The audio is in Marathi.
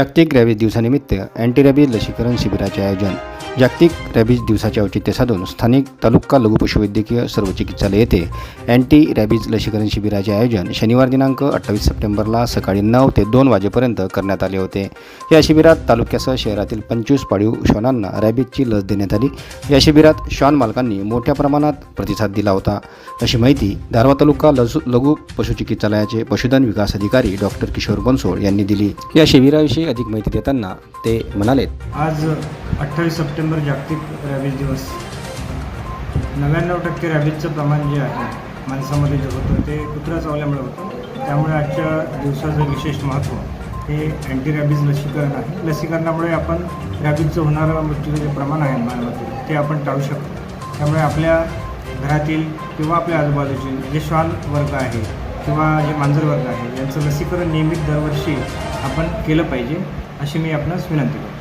जागतिक रॅबीज दिवसानिमित्त अँटी रॅबीज लसीकरण शिबिराचे आयोजन जागतिक रॅबीज दिवसाचे औचित्य साधून स्थानिक तालुका लघु पशुवैद्यकीय सर्व चिकित्सालय येथे अँटी रॅबीज लसीकरण शिबिराचे आयोजन शनिवार दिनांक अठ्ठावीस सप्टेंबरला सकाळी नऊ ते दोन वाजेपर्यंत करण्यात आले होते. या शिबिरात तालुक्यासह शहरातील पंचवीस पाळीव श्वानांना रॅबीजची लस देण्यात आली. या शिबिरात श्वान मालकांनी मोठ्या प्रमाणात प्रतिसाद दिला होता. अशी माहिती धारवा तालुका लसू लघु पशुचिकित्सालयाचे पशुधन विकास अधिकारी डॉक्टर किशोर बनसोड यांनी दिली. या शिबिराविषयी अधिक माहिती देताना ते म्हणालेत आज अठ्ठावीस सप्टेंबर जागतिक रॅबीज दिवस. नव्याण्णव टक्के रॅबीजचं प्रमाण जे आहे माणसामध्ये जे होतं ते कुत्रा चावल्यामुळे होतं. त्यामुळे आजच्या दिवसाचं विशेष महत्त्व हे अँटी रॅबीज लसीकरण आहे. लसीकरणामुळे आपण रॅबीजचं होणारं मृत्यूचं जे प्रमाण आहे मानवातील ते आपण टाळू शकतो. त्यामुळे आपल्या घरातील किंवा आपल्या आजूबाजूचे जे श्वान वर्ग आहे किंवा जे मांजर वर्ग आहे यांचं लसीकरण नियमित दरवर्षी आपण केलं पाहिजे अशी मी आपणास विनंती करतो.